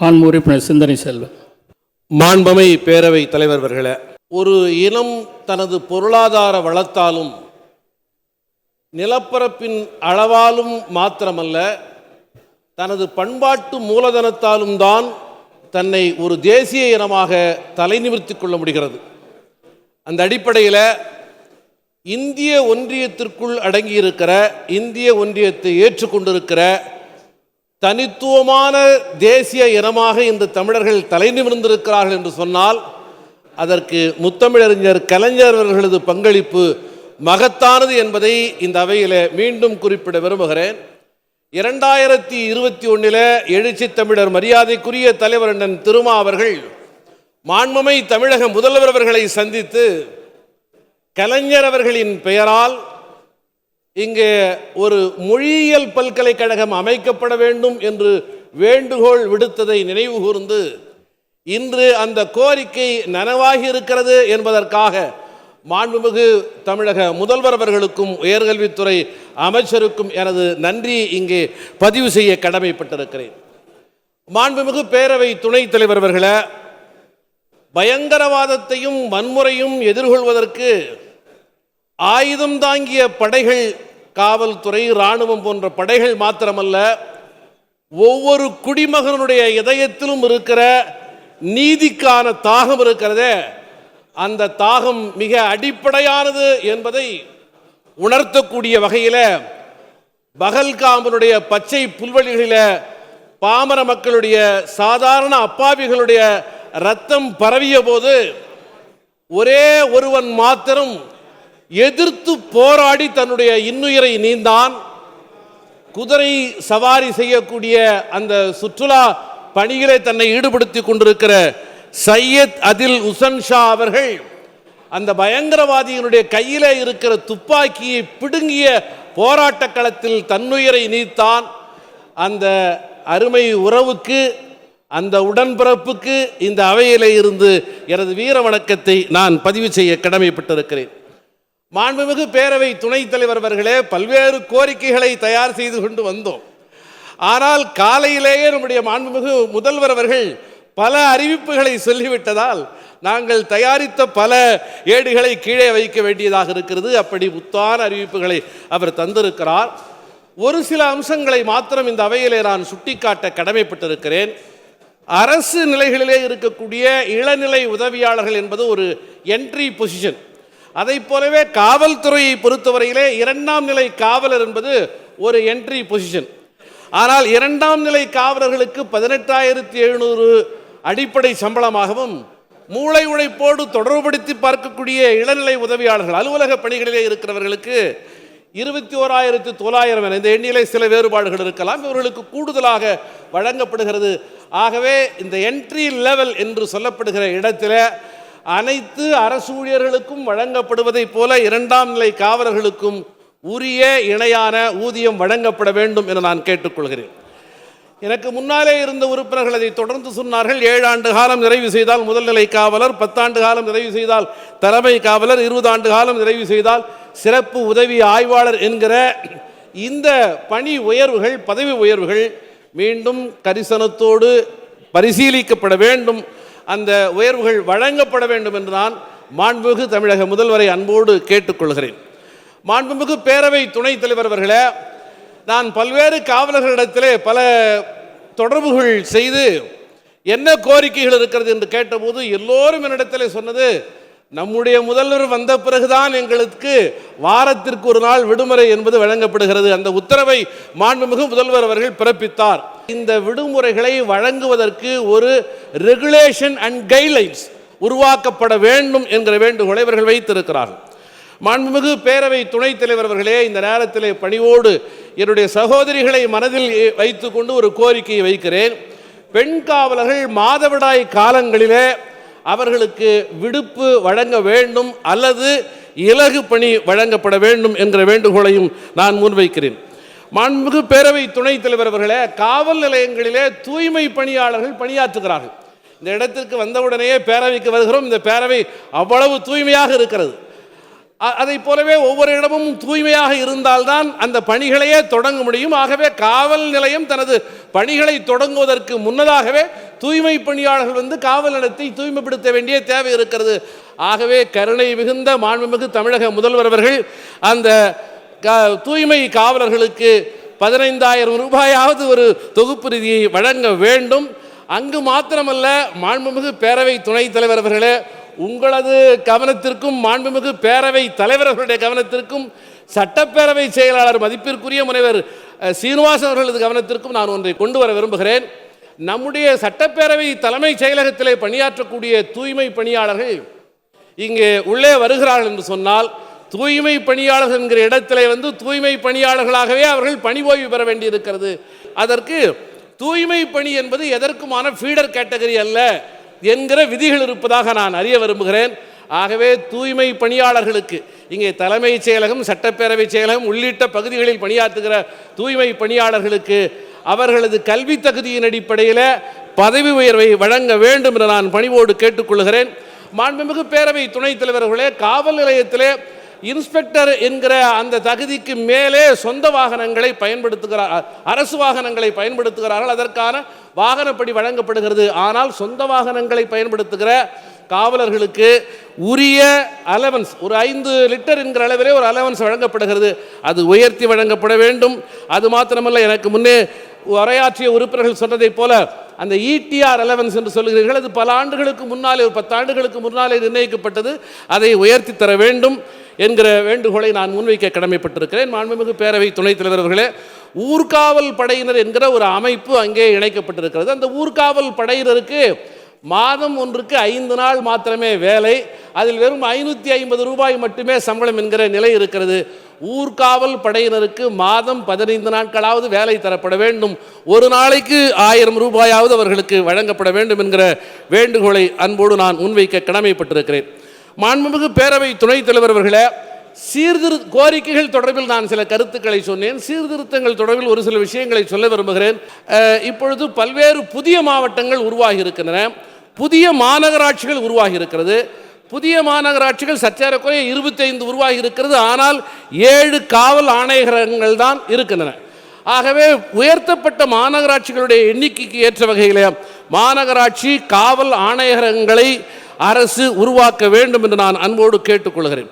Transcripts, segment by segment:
மாண்பு உறுப்பினர் சிந்தனை செல்வன். மாண்பமை பேரவை தலைவர்களை ஒரு இனம் தனது பொருளாதார வளத்தாலும் நிலப்பரப்பின் அளவாலும் மாத்திரமல்ல தனது பண்பாட்டு மூலதனத்தாலும் தான் தன்னை ஒரு தேசிய இனமாக தலைநிமிர்த்திக் கொள்ள முடிகிறது. அந்த அடிப்படையில் இந்திய ஒன்றியத்திற்குள் அடங்கியிருக்கிற இந்திய ஒன்றியத்தை ஏற்றுக்கொண்டிருக்கிற தனித்துவமான தேசிய இனமாக இந்த தமிழர்கள் தலை நிமிர்ந்திருக்கிறார்கள் என்று சொன்னால் அதற்கு முத்தமிழறிஞர் கலைஞர் அவர்களது பங்களிப்பு மகத்தானது என்பதை இந்த அவையில் மீண்டும் குறிப்பிட விரும்புகிறேன். இரண்டாயிரத்தி இருபத்தி ஒன்றில் எழுச்சி தமிழர் மரியாதைக்குரிய தலைவர் அண்ணன் திருமா அவர்கள் மாண்புமை தமிழக முதல்வர் அவர்களை சந்தித்து கலைஞர் அவர்களின் பெயரால் இங்கே ஒரு மொழியியல் பல்கலைக்கழகம் அமைக்கப்பட வேண்டும் என்று வேண்டுகோள் விடுத்ததை நினைவு கூர்ந்து இன்று அந்த கோரிக்கை நனவாகி இருக்கிறது என்பதற்காக மாண்புமிகு தமிழக முதல்வர் அவர்களுக்கும் உயர்கல்வித்துறை அமைச்சருக்கும் எனது நன்றி இங்கே பதிவு செய்ய கடமைப்பட்டிருக்கிறேன். மாண்புமிகு பேரவை துணைத் தலைவர் அவர்களை பயங்கரவாதத்தையும் வன்முறையும் எதிர்கொள்வதற்கு ஆயுதம் தாங்கிய படைகள் காவல்துறை இராணுவம் போன்ற படைகள் மாத்திரமல்ல ஒவ்வொரு குடிமகனுடைய இதயத்திலும் இருக்கிற நீதிக்கான தாகம் இருக்கிறதே. அந்த தாகம் மிக அடிப்படையானது என்பதை உணர்த்தக்கூடிய வகையில் பகல்காம்பனுடைய பச்சை புல்வெளிகளில் பாமர மக்களுடைய சாதாரண அப்பாவிகளுடைய ரத்தம் பரவிய போது ஒரே ஒருவன் மாத்திரம் எதிர்த்து போராடி தன்னுடைய இன்னுயிரை நீந்தான். குதிரை சவாரி செய்யக்கூடிய அந்த சுற்றுலா பணிகளை தன்னை ஈடுபடுத்தி கொண்டிருக்கிற சையத் அதில் உசன் ஷா அவர்கள் அந்த பயங்கரவாதியினுடைய கையிலே இருக்கிற துப்பாக்கியை பிடுங்கிய போராட்ட களத்தில் தன்னுயிரை நீத்தான். அந்த அருமை உறவுக்கு அந்த உடன்பிறப்புக்கு இந்த அவையிலே இருந்து எனது வீர வணக்கத்தை நான் பதிவு செய்ய கடமைப்பட்டிருக்கிறேன். மாண்புமிகு பேரவை துணைத் தலைவர் அவர்களே பல்வேறு கோரிக்கைகளை தயார் செய்து கொண்டு வந்தோம். ஆனால் காலையிலேயே நம்முடைய மாண்புமிகு முதல்வர் அவர்கள் பல அறிவிப்புகளை சொல்லிவிட்டதால் நாங்கள் தயாரித்த பல ஏடுகளை கீழே வைக்க வேண்டியதாக இருக்கிறது. அப்படி புத்தான அறிவிப்புகளை அவர் தந்திருக்கிறார். ஒரு சில அம்சங்களை மாத்திரம் இந்த அவையிலே நான் சுட்டிக்காட்ட கடமைப்பட்டிருக்கிறேன். அரசு நிலைகளிலே இருக்கக்கூடிய இளநிலை உதவியாளர்கள் என்பது ஒரு என்ட்ரி பொசிஷன் அதை போலவே காவல்துறையை பொறுத்தவரையிலே இரண்டாம் நிலை காவலர் என்பது ஒரு என்ட்ரி பொசிஷன் ஆனால் இரண்டாம் நிலை காவலர்களுக்கு பதினெட்டாயிரத்தி எழுநூறு அடிப்படை சம்பளமாகவும் மூளை உழைப்போடு தொடர்புபடுத்தி பார்க்கக்கூடிய இளநிலை உதவியாளர்கள் அலுவலக பணிகளிலே இருக்கிறவர்களுக்கு இருபத்தி ஓராயிரத்து தொள்ளாயிரம் என இந்த எண்ணிலே சில வேறுபாடுகள் இருக்கலாம் இவர்களுக்கு கூடுதலாக வழங்கப்படுகிறது. ஆகவே இந்த என்ட்ரி லெவல் என்று சொல்லப்படுகிற இடத்துல அனைத்து அரசு ஊழியர்களுக்கும் வழங்கப்படுவதைப் போல இரண்டாம் நிலை காவலர்களுக்கும் உரிய இணையான ஊதியம் வழங்கப்பட வேண்டும் என நான் கேட்டுக்கொள்கிறேன். எனக்கு முன்னாலே இருந்த உறுப்பினர்கள் அதை தொடர்ந்து சொன்னார்கள் ஏழு ஆண்டு காலம் நிறைவு செய்தால் முதல்நிலை காவலர் பத்தாண்டு காலம் நிறைவு செய்தால் தலைமை காவலர் இருபது ஆண்டு காலம் நிறைவு செய்தால் சிறப்பு உதவி ஆய்வாளர் என்கிற இந்த பணி உயர்வுகள் பதவி உயர்வுகள் மீண்டும் கரிசனத்தோடு பரிசீலிக்கப்பட வேண்டும். அந்த உயர்வுகள் வழங்கப்பட வேண்டும் என்று நான் மாண்புமிகு தமிழக முதல்வரை அன்போடு கேட்டுக்கொள்கிறேன். மாண்புமிகு பேரவை துணைத் தலைவர் அவர்களே நான் பல்வேறு காவலர்களிடத்திலே பல தொடர்புகள் செய்து என்ன கோரிக்கைகள் இருக்கிறது என்று கேட்டபோது எல்லோரும் என்னிடத்திலே சொன்னது நம்முடைய முதல்வர் வந்த பிறகுதான் எங்களுக்கு வாரத்திற்கு ஒரு நாள் விடுமுறை என்பது வழங்கப்படுகிறது. அந்த உத்தரவை மாண்புமிகு முதல்வர் அவர்கள் பிறப்பித்தார். இந்த விடுமுறைகளை வழங்குவதற்கு ஒரு ரெகுலேஷன் அண்ட் கைட்லைன்ஸ் உருவாக்கப்பட வேண்டும் என்கிற வேண்டுகோளை இவர்கள் வைத்திருக்கிறார்கள். மாண்புமிகு பேரவை துணைத் தலைவர் அவர்களே இந்த நேரத்திலே பணிவோடு என்னுடைய சகோதரிகளை மனதில் வைத்துக்கொண்டு ஒரு கோரிக்கையை வைக்கிறேன். பெண் காவலர்கள் மாதவிடாய் காலங்களிலே அவர்களுக்கு விடுப்பு வழங்க வேண்டும் அல்லது இலகு பணி வழங்கப்பட வேண்டும் என்கிற வேண்டுகோளையும் நான் முன்வைக்கிறேன். மாண்புமிகு பேரவை துணைத் தலைவர் அவர்களே காவல் நிலையங்களிலே தூய்மை பணியாளர்கள் பணியாற்றுகிறார்கள். இந்த இடத்திற்கு வந்தவுடனேயே பேரவைக்கு வருகிறோம். இந்த பேரவை அவ்வளவு தூய்மையாக இருக்கிறது. அதை அதைப் போலவே ஒவ்வொரு இடமும் தூய்மையாக இருந்தால்தான் அந்த பணிகளையே தொடங்க முடியும். ஆகவே காவல் நிலையம் தனது பணிகளை தொடங்குவதற்கு முன்னதாகவே தூய்மை பணியாளர்கள் வந்து காவல் நடத்தி தூய்மைப்படுத்த வேண்டிய தேவை இருக்கிறது. ஆகவே கருணை மிகுந்த மாண்புமிகு தமிழக முதல்வர் அவர்கள் அந்த தூய்மை காவலர்களுக்கு பதினைந்தாயிரம் ரூபாயாவது ஒரு தொகுப்பு நிதியை வழங்க வேண்டும். அங்கு மாத்திரமல்ல மாண்புமிகு பேரவை துணைத் தலைவர் அவர்களே உங்களது கவனத்திற்கும் மாண்புமிகு பேரவை தலைவர் அவர்களுடைய கவனத்திற்கும் சட்டப்பேரவை செயலாளர் மதிப்பிற்குரிய முனைவர் சீனிவாசன் அவர்களது கவனத்திற்கும் நான் ஒன்றை கொண்டு வர விரும்புகிறேன். நம்முடைய சட்டப்பேரவை தலைமைச் செயலகத்திலே பணியாற்றக்கூடிய தூய்மை பணியாளர்கள் இங்கே உள்ளே வருகிறார்கள் என்று சொன்னால் தூய்மை பணியாளர்கள் என்கிற இடத்திலே வந்து தூய்மை பணியாளர்களாகவே அவர்கள் பணி ஓய்வு பெற வேண்டியிருக்கிறது. அதற்கு தூய்மை பணி என்பது எதற்குமான ஃபீடர் கேட்டகரி அல்ல என்கிற விதிகள் இருப்பதாக நான் அறிய விரும்புகிறேன். ஆகவே தூய்மை பணியாளர்களுக்கு இங்கே தலைமைச் செயலகம் சட்டப்பேரவைச் செயலகம் உள்ளிட்ட பகுதிகளில் பணியாற்றுகிற தூய்மை பணியாளர்களுக்கு அவர்களது கல்வி தகுதியின் அடிப்படையில் பதவி உயர்வை வழங்க வேண்டும் என நான் பணிவோடு கேட்டுக்கொள்கிறேன். மாண்புமிகு பேரவை துணைத் தலைவர்களே காவல் நிலையத்திலே இன்ஸ்பெக்டர் என்கிற அந்த தகுதிக்கு மேலே சொந்த வாகனங்களை பயன்படுத்துகிறார் அரசு வாகனங்களை பயன்படுத்துகிறார்கள். அதற்கான வாகனப்படி வழங்கப்படுகிறது. ஆனால் சொந்த வாகனங்களை பயன்படுத்துகிற காவலர்களுக்கு உரிய அலவன்ஸ் ஒரு ஐந்து லிட்டர் என்கிற அளவிலே ஒரு அலவன்ஸ் வழங்கப்படுகிறது. அது உயர்த்தி வழங்கப்பட வேண்டும். அது மாத்திரமல்ல எனக்கு முன்னே உரையாற்றிய உறுப்பினர்கள் சொன்னதைப் போல அந்த இடிஆர் அலவன்ஸ் என்று சொல்கிறீர்கள் அது பல ஆண்டுகளுக்கு முன்னாலே ஒரு பத்து ஆண்டுகளுக்கு முன்னாலே நிர்ணயிக்கப்பட்டது. அதை உயர்த்தி தர வேண்டும் என்கிற வேண்டுகோளை நான் முன்வைக்க கடமைப்பட்டிருக்கிறேன். மாண்புமிகு பேரவை துணைத் தலைவர்களே ஊர்காவல் படையினர் என்கிற ஒரு அமைப்பு அங்கே இணைக்கப்பட்டிருக்கிறது. அந்த ஊர்காவல் படையினருக்கு மாதம் ஒன்றுக்கு ஐந்து நாள் மாத்திரமே வேலை. அதில் வெறும் ஐநூற்றி ஐம்பது ரூபாய் மட்டுமே சம்பளம் என்கிற நிலை இருக்கிறது. ஊர்காவல் படையினருக்கு மாதம் பதினைந்து நாட்களாவது வேலை தரப்பட வேண்டும். ஒரு நாளைக்கு ஆயிரம் ரூபாயாவது அவர்களுக்கு வழங்கப்பட வேண்டும் என்கிற வேண்டுகோளை அன்போடு நான் முன்வைக்க கடமைப்பட்டிருக்கிறேன். மாண்புமிகு பேரவை துணைத் தலைவர் அவர்களே சீர்திரு கோரிக்கைகள் தொடர்பில் நான் சில கருத்துக்களை சொன்னேன். சீர்திருத்தங்கள் தொடர்பில் ஒரு சில விஷயங்களை சொல்ல விரும்புகிறேன். இப்பொழுது பல்வேறு புதிய மாவட்டங்கள் உருவாகி இருக்கின்றன புதிய மாநகராட்சிகள் உருவாகி இருக்கிறது புதிய மாநகராட்சிகள் சச்சாரக்குறைய இருபத்தைந்து உருவாகி இருக்கிறது. ஆனால் ஏழு காவல் ஆணையகங்கள் தான் இருக்கின்றன. ஆகவே உயர்த்தப்பட்ட மாநகராட்சிகளுடைய எண்ணிக்கைக்கு ஏற்ற வகையிலே மாநகராட்சி காவல் ஆணையகங்களை அரசு உருவாக்க வேண்டும் என்று நான் அன்போடு கேட்டுக்கொள்கிறேன்.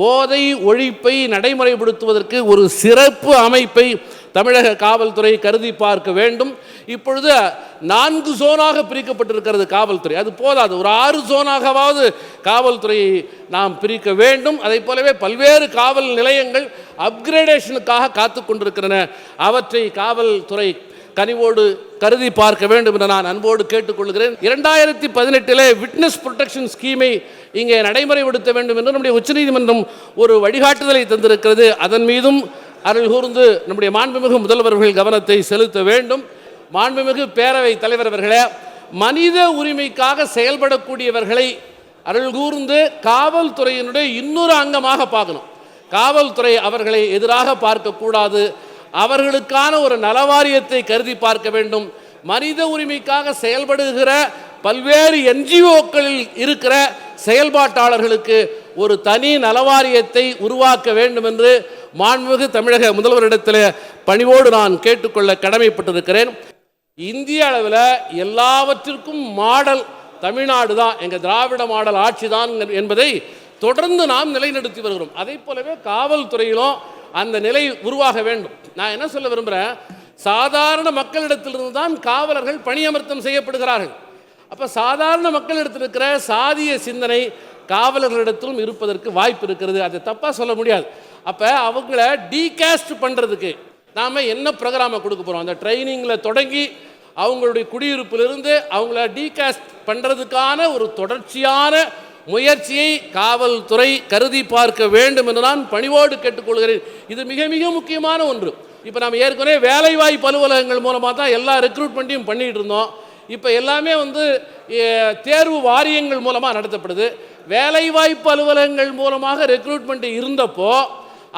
போதை ஒழிப்பை நடைமுறைப்படுத்துவதற்கு ஒரு சிறப்பு அமைப்பை தமிழக காவல்துறை கருதி பார்க்க வேண்டும். இப்பொழுது நான்கு சோனாக பிரிக்கப்பட்டிருக்கிறது காவல்துறை. அது போதாது. ஒரு ஆறு சோனாகவாவது காவல்துறையை நாம் பிரிக்க வேண்டும். அதை போலவே பல்வேறு காவல் நிலையங்கள் அப்கிரேடேஷனுக்காக காத்து கொண்டிருக்கின்றன. அவற்றை காவல்துறை கனிவோடு கருதி பார்க்க வேண்டும் என்று நான் அன்போடு கேட்டுக்கொள்கிறேன். இரண்டாயிரத்தி பதினெட்டிலே விட்னஸ் ப்ரொடெக்ஷன் ஸ்கீமை இங்கே நடைமுறைப்படுத்த வேண்டும் என்று நம்முடைய உச்சநீதிமன்றம் ஒரு வழிகாட்டுதலை தந்திருக்கிறது. அதன் மீதும் அருள் கூர்ந்து நம்முடைய மாண்புமிகு முதல்வர்கள் கவனத்தை செலுத்த வேண்டும். மாண்புமிகு பேரவை தலைவர் அவர்களே மனித உரிமைக்காக செயல்படக்கூடியவர்களை அருள் கூர்ந்து காவல்துறையினுடைய இன்னொரு அங்கமாக பார்க்கணும். காவல்துறை அவர்களை எதிராக பார்க்கக்கூடாது. அவர்களுக்கான ஒரு நலவாரியத்தை கருதி பார்க்க வேண்டும். மனித உரிமைக்காக செயல்படுகிற பல்வேறு என்ஜிஓக்களில் இருக்கிற செயல்பாட்டாளர்களுக்கு ஒரு தனி நலவாரியத்தை உருவாக்க வேண்டும் என்று மாண்புமிகு தமிழக முதல்வரிடத்தில் பணிவோடு நான் கேட்டுக்கொள்ள கடமைப்பட்டிருக்கிறேன். இந்திய அளவில் எல்லாவற்றிற்கும் மாடல் தமிழ்நாடு தான். எங்கள் திராவிட மாடல் ஆட்சி தான் என்பதை தொடர்ந்து நாம் நிலைநிறுத்தி வருகிறோம். அதே போலவே காவல்துறையிலும் அந்த நிலை உருவாக வேண்டும். நான் என்ன சொல்ல விரும்புகிறேன் சாதாரண மக்களிடத்திலிருந்து தான் காவலர்கள் பணியமர்த்தம் செய்யப்படுகிறார்கள். அப்போ சாதாரண மக்களிடத்தில் இருக்கிற சாதிய சிந்தனை காவலர்களிடத்திலும் இருப்பதற்கு வாய்ப்பு இருக்கிறது. அதை தப்பாக சொல்ல முடியாது. அப்போ அவங்கள டீகேஸ்ட் பண்ணுறதுக்கு நாம் என்ன ப்ரோக்ராமை கொடுக்க போகிறோம் அந்த ட்ரைனிங்கில் தொடங்கி அவங்களுடைய குடியிருப்பிலிருந்து அவங்கள டீகேஸ்ட் பண்ணுறதுக்கான ஒரு தொடர்ச்சியான முயற்சியை காவல்துறை கருதி பார்க்க வேண்டும் என்று நான் பணிவோடு கேட்டுக்கொள்கிறேன். இது மிக மிக முக்கியமான ஒன்று. இப்போ நம்ம ஏற்கனவே வேலைவாய்ப்பு அலுவலகங்கள் மூலமாக தான் எல்லா ரெக்ரூட்மெண்ட்டையும் பண்ணிகிட்டு இருந்தோம். இப்போ எல்லாமே வந்து தேர்வு வாரியங்கள் மூலமாக நடத்தப்படுது. வேலைவாய்ப்பு அலுவலகங்கள் மூலமாக ரெக்ரூட்மெண்ட் இருந்தப்போ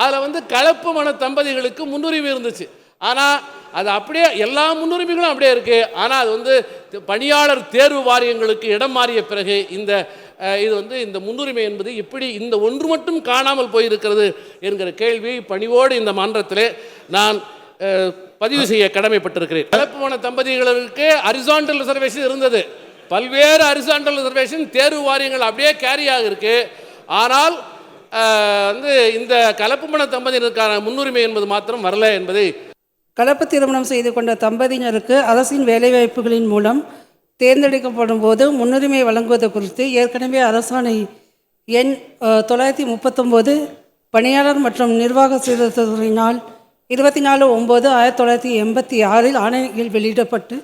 அதில் வந்து கலப்பு மன தம்பதிகளுக்கு முன்னுரிமை இருந்துச்சு. ஆனால் அது அப்படியே எல்லா முன்னுரிமைகளும் அப்படியே இருக்குது ஆனால் அது வந்து பணியாளர் தேர்வு வாரியங்களுக்கு இடம் மாறிய பிறகு இந்த இது வந்து இந்த முன்னுரிமை என்பது இப்படி இந்த ஒன்று மட்டும் காணாமல் போயிருக்கிறது என்கிற கேள்வி பணிவோடு இந்த மன்றத்தில் நான் பதிவு செய்ய கடமைப்பட்டிருக்கிறேன். கலப்பு மன தம்பதிகளுக்கு அரிசாண்டல் ரிசர்வேஷன் இருந்தது. பல்வேறு அரிசாண்டல் ரிசர்வேஷன் தேர்வு வாரியங்கள் அப்படியே கேரி இருக்குது ஆனால் வந்து இந்த கலப்பு மன தம்பதியினருக்கான முன்னுரிமை என்பது மாத்திரம் வரல என்பதை கலப்பு திருமணம் செய்து கொண்ட தம்பதியினருக்கு அரசின் வேலைவாய்ப்புகளின் மூலம் தேர்ந்தெடுக்கப்படும் போது முன்னுரிமை வழங்குவது குறித்து ஏற்கனவே அரசாணை எண் தொள்ளாயிரத்தி முப்பத்தொம்போது பணியாளர் மற்றும் நிர்வாக சீர்திருத்தத்துறையினால் இருபத்தி நாலு ஒம்பது ஆயிரத்தி தொள்ளாயிரத்தி எண்பத்தி ஆறில் ஆணைகள் வெளியிடப்பட்டு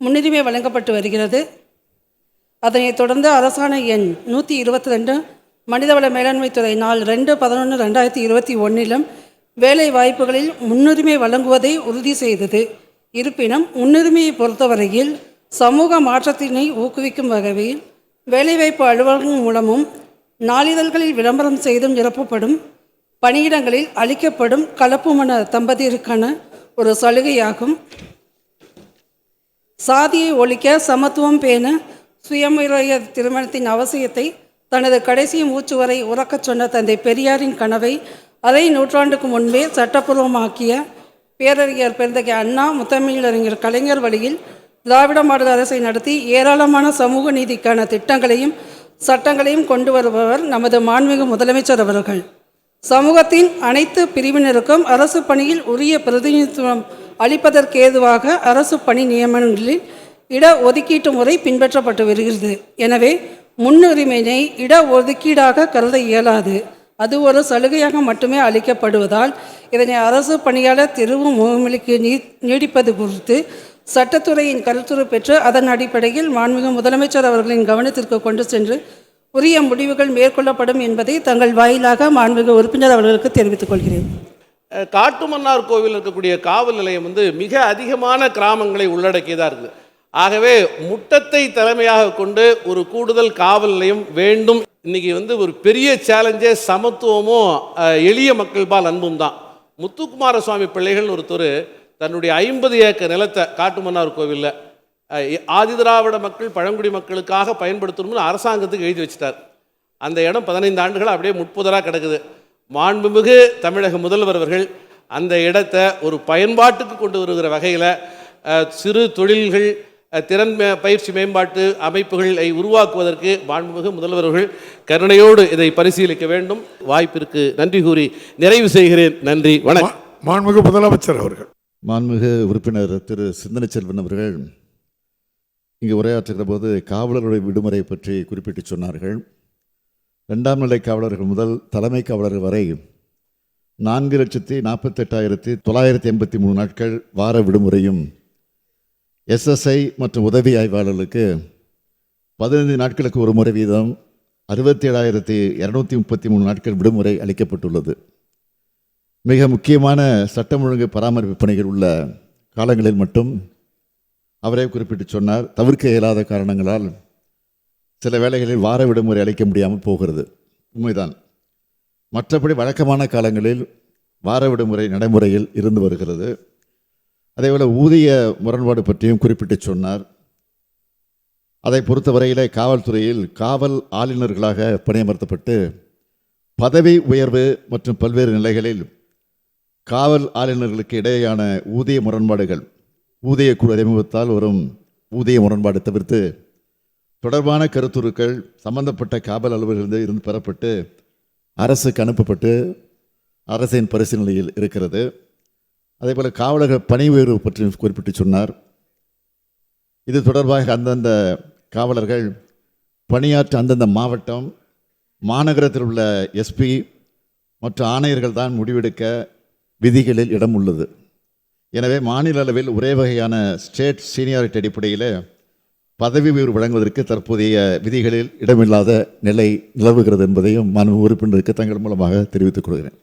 முன்னுரிமை வழங்கப்பட்டு வருகிறது. அதனைத் தொடர்ந்து அரசாணை எண் நூற்றி இருபத்தி ரெண்டு மனிதவள மேலாண்மைத்துறை நாள் ரெண்டு பதினொன்று ரெண்டாயிரத்தி இருபத்தி ஒன்றிலும் வேலை வாய்ப்புகளில் முன்னுரிமை வழங்குவதை உறுதி செய்தது. இருப்பினும் முன்னுரிமையை பொறுத்தவரையில் சமூக மாற்றத்தினை ஊக்குவிக்கும் வகையில் வேலைவாய்ப்பு அலுவலகம் மூலமும் நாளிதழ்களில் விளம்பரம் செய்தும் நிரப்பப்படும் பணியிடங்களில் அளிக்கப்படும் கலப்பு மன தம்பதியருக்கான ஒரு சலுகையாகும். சாதியை ஒழிக்க சமத்துவம் பேண சுயமுறைய திருமணத்தின் அவசியத்தை தனது கடைசி மூச்சு வரை உறக்கச் சொன்ன தந்தை பெரியாரின் கனவை அரை நூற்றாண்டுக்கு முன்பே சட்டப்பூர்வமாக்கிய பேரறிஞர் பெருந்தகை அண்ணா முத்தமிழறிஞர் கலைஞர் வழியில் திராவிட மாடல் அரசை நடத்தி ஏராளமான சமூக நீதிக்கான திட்டங்களையும் சட்டங்களையும் கொண்டு வருபவர் நமது மாண்புமிகு முதலமைச்சர் அவர்கள். சமூகத்தின் அனைத்து பிரிவினருக்கும் அரசு பணியில் உரிய பிரதிநிதித்துவம் அளிப்பதற்கேதுவாக அரசு பணி நியமனங்களில் இட ஒதுக்கீட்டு முறை பின்பற்றப்பட்டு வருகிறது. எனவே முன்னுரிமையினை இட ஒதுக்கீடாக கருத இயலாது. அது ஒரு சலுகையாக மட்டுமே அளிக்கப்படுவதால் இதனை அரசு பணியாளர் தெரிவு முகமைக்கு நீ நீடிப்பது குறித்து சட்டத்துறையின் கருத்துரு பெற்று அதன் அடிப்படையில் மாண்புமிகு முதலமைச்சர் அவர்களின் கவனத்திற்கு கொண்டு சென்று உரிய முடிவுகள் மேற்கொள்ளப்படும் என்பதை தங்கள் வாயிலாக மாண்புமிகு உறுப்பினர் அவர்களுக்கு தெரிவித்துக் கொள்கிறேன். காட்டுமன்னார் கோவில் இருக்கக்கூடிய காவல் நிலையம் வந்து மிக அதிகமான கிராமங்களை உள்ளடக்கியதாக இருக்குது. ஆகவே முட்டத்தை தலைமையாக கொண்டு ஒரு கூடுதல் காவல் நிலையம் வேண்டும். இன்னைக்கு வந்து ஒரு பெரிய சேலஞ்சே சமத்துவமும் எளிய மக்கள் பால் அன்பும் தான். முத்துக்குமார சுவாமி பிள்ளைகள் ஒருத்தர் தன்னுடைய ஐம்பது ஏக்கர் நிலத்தை காட்டுமன்னார் கோவிலில் ஆதிதிராவிட மக்கள் பழங்குடி மக்களுக்காக பயன்படுத்தணும்னு அரசாங்கத்துக்கு எழுதி வச்சிட்டார். அந்த இடம் பதினைந்து ஆண்டுகள் அப்படியே முட்புதராக கிடக்குது. மாண்புமிகு தமிழக முதல்வர் அவர்கள் அந்த இடத்தை ஒரு பயன்பாட்டுக்கு கொண்டு வருகிற வகையில் சிறு தொழில்கள் திறன் மே- பயிற்சி மேம்பாட்டு அமைப்புகளை உருவாக்குவதற்கு மாண்புமிகு முதல்வர் அவர்கள் கருணையோடு இதை பரிசீலிக்க வேண்டும். வாய்ப்பிற்கு நன்றி கூறி நிறைவு செய்கிறேன். நன்றி. வணக்கம். மாண்புமிகு முதலமைச்சர் அவர்கள். மாண்புமிகு உறுப்பினர் திரு சிந்தனை செல்வன் அவர்கள் இங்கு உரையாற்றுகிற போது காவலருடைய விடுமுறை பற்றி குறிப்பிட்டு சொன்னார்கள். ரெண்டாம் நிலை காவலர்கள் முதல் தலைமை காவலர் வரை நான்கு லட்சத்தி நாற்பத்தெட்டாயிரத்தி தொள்ளாயிரத்தி எண்பத்தி மூணு நாட்கள் வார விடுமுறையும் எஸ்எஸ்ஐ மற்றும் உதவி ஆய்வாளர்களுக்கு பதினைந்து நாட்களுக்கு ஒரு முறை வீதம் அறுபத்தி ஏழாயிரத்தி இரநூத்தி முப்பத்தி மூணு நாட்கள் விடுமுறை அளிக்கப்பட்டுள்ளது. மிக முக்கியமான சட்டம் ஒழுங்கு பராமரிப்பு பணிகள் உள்ள காலங்களில் மட்டும் அவரே குறிப்பிட்டு சொன்னார் தவிர்க்க இயலாத காரணங்களால் சில வேளைகளில் வார விடுமுறை அளிக்க முடியாமல் போகிறது. உண்மைதான். மற்றபடி வழக்கமான காலங்களில் வார விடுமுறை நடைமுறையில் இருந்து வருகிறது. அதேபோல் ஊதிய முரண்பாடு பற்றியும் குறிப்பிட்டு சொன்னார். அதை பொறுத்தவரையிலே காவல்துறையில் காவல் ஆளுநர்களாக பணியமர்த்தப்பட்டு பதவி உயர்வு மற்றும் பல்வேறு நிலைகளில் காவல் ஆளுநர்களுக்கு இடையேயான ஊதிய முரண்பாடுகள் ஊதிய குழு அறிமுகத்தால் வரும் ஊதிய முரண்பாடு தவிர்த்து தொடர்பான கருத்துருக்கள் சம்பந்தப்பட்ட காவல் அலுவலர்களிருந்து இருந்து பெறப்பட்டு அரசுக்கு அனுப்பப்பட்டு அரசின் பரிசீலனையில் இருக்கிறது. அதேபோல் காவலர்கள் பணி உயர்வு பற்றி குறிப்பிட்டு சொன்னார். இது தொடர்பாக அந்தந்த காவலர்கள் பணியாற்ற அந்தந்த மாவட்டம் மாநகரத்தில் உள்ள எஸ்பி மற்ற ஆணையர்கள் தான் முடிவெடுக்க விதிகளில் இடம் உள்ளது. எனவே மாநில அளவில் ஒரே வகையான ஸ்டேட் சீனியாரிட்டி அடிப்படையில் பதவி உயர்வு வழங்குவதற்கு தற்போதைய விதிகளில் இடமில்லாத நிலை நிலவுகிறது என்பதையும் மாணவ உறுப்பினருக்கு தங்கள் மூலமாக தெரிவித்துக் கொள்கிறேன்.